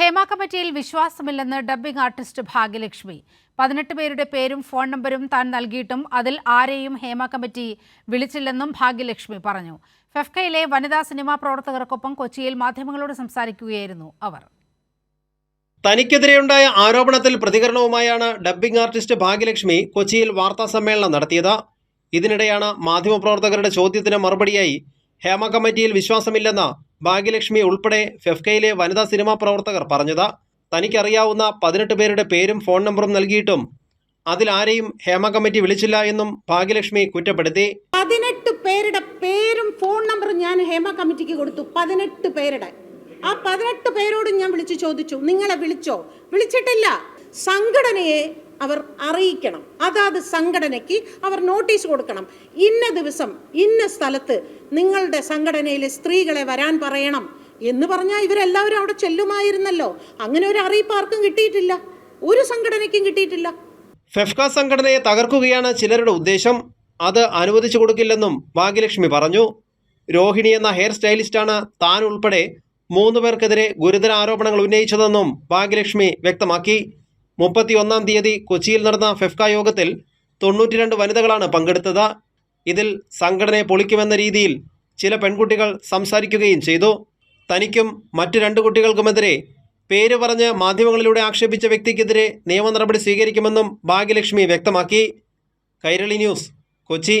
ഹേമ കമ്മിറ്റിയിൽ വിശ്വാസമില്ലെന്ന് dubbing artist Bhagyalakshmi. പതിനെട്ട് പേരുടെ പേരും ഫോൺ നമ്പരും താൻ നൽകിയിട്ടും അതിൽ ആരെയും ഹേമ കമ്മിറ്റി വിളിച്ചില്ലെന്നും ഭാഗ്യലക്ഷ്മി പറഞ്ഞു. ഫെഫ്കയിലെ വനിതാ സിനിമാ പ്രവർത്തകർക്കൊപ്പം കൊച്ചിയിൽ മാധ്യമങ്ങളോട് സംസാരിക്കുകയായിരുന്നു അവർ. തനിക്കെതിരെയുണ്ടായ ആരോപണത്തിൽ പ്രതികരണവുമായാണ് ഡബ്ബിംഗ് ആർട്ടിസ്റ്റ് ഭാഗ്യലക്ഷ്മി കൊച്ചിയിൽ വാർത്താ സമ്മേളനം നടത്തിയത്. ഇതിനിടെയാണ് മാധ്യമപ്രവർത്തകരുടെ ചോദ്യത്തിന് മറുപടിയായി ഹേമ കമ്മിറ്റിയിൽ വിശ്വാസമില്ലെന്ന് ഭാഗ്യലക്ഷ്മി ഉൾപ്പെടെ ഫെഫ്കയിലെ വനിതാ സിനിമാ പ്രവർത്തകർ പറഞ്ഞത്. തനിക്കറിയാവുന്ന പതിനെട്ട് പേരുടെ പേരും ഫോൺ നമ്പറും നൽകിയിട്ടും അതിലാരെയും ഹേമ കമ്മിറ്റി വിളിച്ചില്ല എന്നും ഭാഗ്യലക്ഷ്മി കുറ്റപ്പെടുത്തി. പതിനെട്ട് പേരുടെ പേരും ഫോൺ നമ്പറും ഞാൻ ഹേമ കമ്മിറ്റിക്ക് കൊടുത്തു. പതിനെട്ട് പേരുടെ. ആ പതിനെട്ട് പേരോടും ഞാൻ വിളിച്ചു ചോദിച്ചു. നിങ്ങളെ വിളിച്ചോ? വിളിച്ചിട്ടില്ല. സംഘടനയെ അവർ അറിയിക്കണം. അതാത് സംഘടനയ്ക്ക് അവർ നോട്ടീസ് കൊടുക്കണം. ഇന്ന ദിവസം ഇന്ന സ്ഥലത്ത് നിങ്ങളുടെ സംഘടനയിലെ സ്ത്രീകളെ വരാൻ പറയണം എന്ന് പറഞ്ഞാൽ ഇവരെല്ലാവരും അവിടെ ചെല്ലുമായിരുന്നല്ലോ. അങ്ങനെ ഒരു അറിയിപ്പ് ആർക്കും കിട്ടിയിട്ടില്ല. ഒരു സംഘടനയ്ക്കും കിട്ടിയിട്ടില്ല. ഫെഫ്ക സംഘടനയെ തകർക്കുകയാണ് ചിലരുടെ ഉദ്ദേശം. അത് അനുവദിച്ചു കൊടുക്കില്ലെന്നും ഭാഗ്യലക്ഷ്മി പറഞ്ഞു. രോഹിണി എന്ന ഹെയർ സ്റ്റൈലിസ്റ്റാണ് താൻ ഉൾപ്പെടെ മൂന്ന് പേർക്കെതിരെ ഗുരുതര ആരോപണങ്ങൾ ഉന്നയിച്ചതെന്നും ഭാഗ്യലക്ഷ്മി വ്യക്തമാക്കി. മുപ്പത്തിയൊന്നാം തീയതി കൊച്ചിയിൽ നടന്ന ഫെഫ്ക യോഗത്തിൽ തൊണ്ണൂറ്റിരണ്ട് വനിതകളാണ് പങ്കെടുത്തത്. ഇതിൽ സംഘടനയെ പൊളിക്കുമെന്ന രീതിയിൽ ചില പെൺകുട്ടികൾ സംസാരിക്കുകയും ചെയ്തു. തനിക്കും മറ്റു രണ്ട് കുട്ടികൾക്കുമെതിരെ പേര് പറഞ്ഞ് മാധ്യമങ്ങളിലൂടെ ആക്ഷേപിച്ച വ്യക്തിക്കെതിരെ നിയമ നടപടി സ്വീകരിക്കുമെന്നും ഭാഗ്യലക്ഷ്മി വ്യക്തമാക്കി. കൈരളി ന്യൂസ് കൊച്ചി.